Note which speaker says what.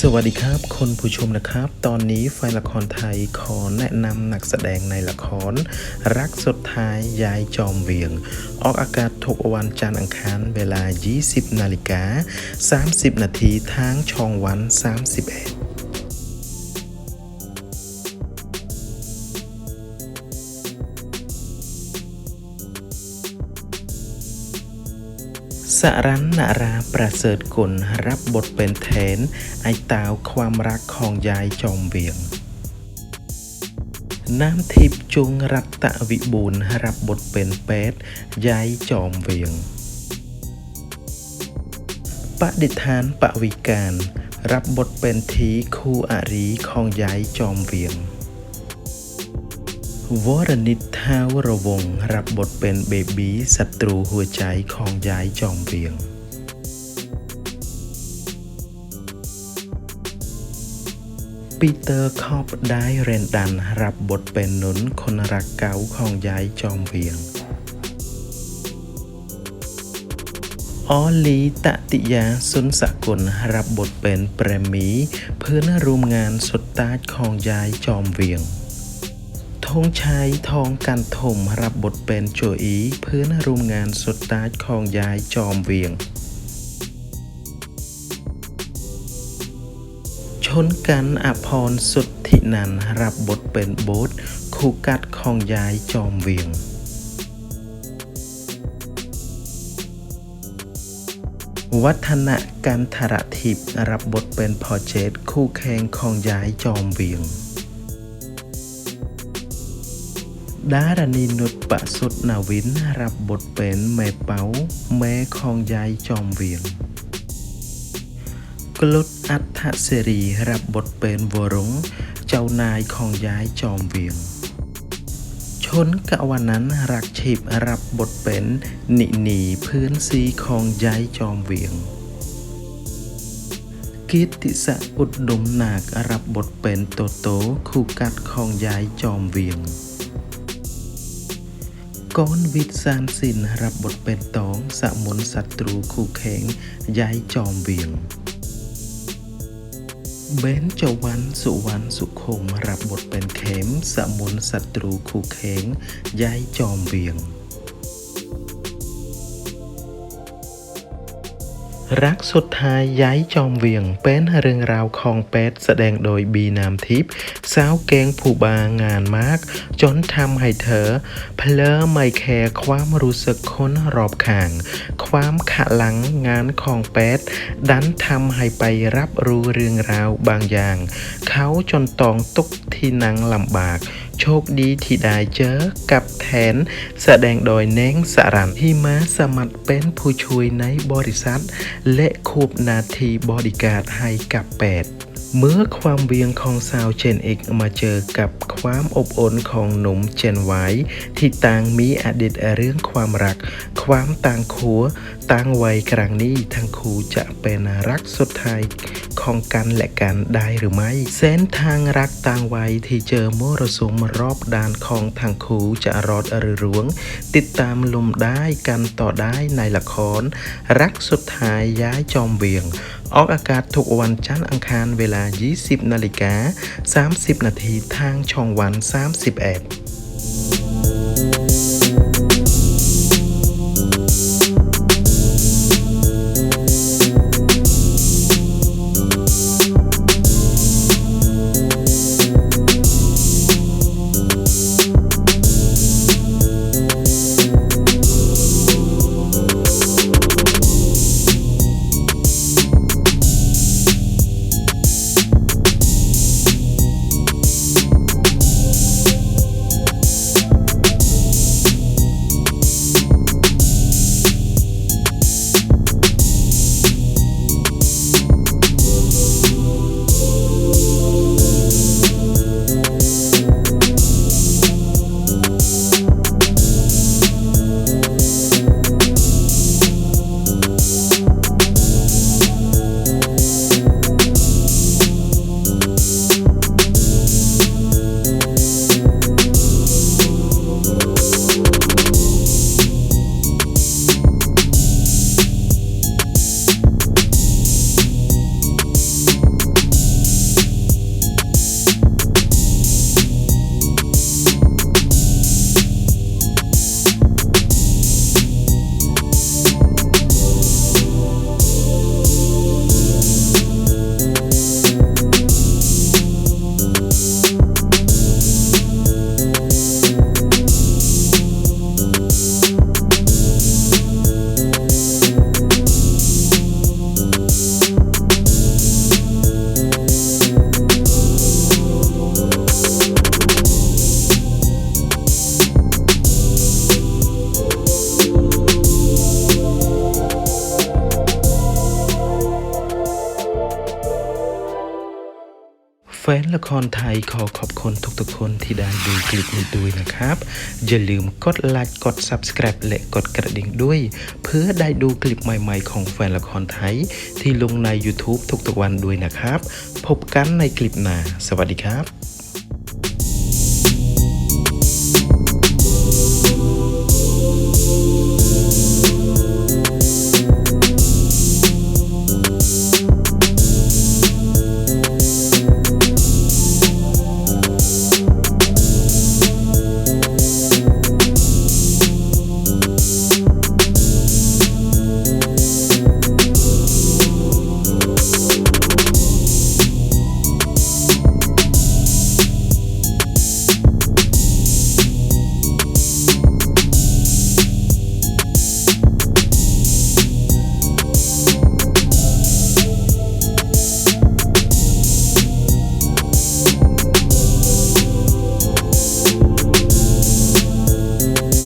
Speaker 1: สวัสดีครับ คนผู้ชมนะครับ ตอนนี้ไฟละครไทยขอแนะนำนักแสดงในละคร รักสุดท้ายยายจอมเวียง ออกอากาศทุกวันจันทร์อังคารเวลา 20 นาฬิกา 30 นาทีทางช่องวัน 31 รันนาราประเสริฐกุลรับบทเป็นแทน ไอตาวความรักของยายจอมเวียง น้ำทิพย์จุงรัตะวิบูลรับบทเป็นเปดยายจอมเวียงปดิธานปวิการ รับบทเป็นทีคู่อารีของยายจอมเวียง วรนิตท้าวรวงรับบทเป็นเบบีศัตรูหัวใจของยายจอมเวียง ปีเตอร์คอบได้เรนดันรับบทเป็นหนุนคนรักเก่าของยายจอมเวียง ออลีตติยาสุนสกุลรับบทเป็นเปรมี เพื่อนร่วมงานสุดตาจของยายจอมเวียง ธงชัยทองกันถมรับบทเป็นโจอีเพื่อนร่วมงานสุดตาจของยายจอมเวียง ชนกันอภรสุทธินันรับบทเป็นโบ๊ทคู่กัดของยายจอมเวียงวัฒนกันธรทิพย์รับบทเป็นพอเจตคู่แข่งของยายจอมเวียง ดารณีนุชประสุดนาวินรับบทเป็นแม่เป๋าแม่ของยายจอมเวียงกลุดอัฐเสรีรับบทเป็นวรงเจ้านายของยายจอมเวียง ชนกะวันนั้นรักชีพรับบทเป็นนิหนีพื้นซีของยายจอมเวียงกิตติศักดิ์อุดดมนาครับบทเป็นโตโตคู่กัดของยายจอมเวียง ก้อนวิทย์สานสินรับบทเป็นตองสมุนศัตรูคู่แข่งย้ายจอมเวียง เบนจวันสุวรรณสุขมรับบทเป็นเข็มสมุนศัตรูคู่แข่งย้ายจอมเวียง รักสุดท้ายย้ายจอมเวียง เป็นเรื่องราวของเป็ดแสดงโดยบีนามทิพย์สาวแกงผู้บางานมาก จนทำให้เธอ เพลอไม่แคร์ความรู้สึกคนรอบข้าง ความขะหลังงานของเป็ดดันทำให้ไปรับรู้เรื่องราวบางอย่าง เขาจนตองตกที่นังลำบาก โชคดีที่ได้เจอกับแทน แสดงโดยเน้งสารันที่มาสมัครเป็นผู้ช่วยในบริษัท และคูบนาทีบอดีการ์ดให้กับแปด เมื่อความเวียงของสาวเจนเอกมาเจอกับความอบอุ่นของหนุ่มเจนไวที่ต่างมีอดีตเรื่องความรัก ความต่างขัวต่างวัยครั้งนี้ทั้งคู่จะเป็นรักสุดท้ายของกันและกันได้หรือไม่ เส้นทางรักต่างวัยที่เจอมรสุมรอบด้านของทั้งคู่จะรอดหรือร่วง ติดตามลมได้กันต่อได้ในละคร รักสุดท้ายย้ายจอมเวียง ออกอากาศทุกวันจันทร์อังคารเวลา 20 นาฬิกา 30 นาทีทางช่องวัน 31 แฟนละครไทยขอขอบคุณทุกๆคนที่ได้ดูคลิปนี้ด้วยนะครับ อย่าลืมกดไลค์กด Subscribe และกดกระดิ่งด้วย เพื่อได้ดูคลิปใหม่ๆ ของแฟนละครไทย ที่ลงใน YouTube ทุกๆวันด้วยนะครับ พบกันในคลิปหน้า สวัสดีครับ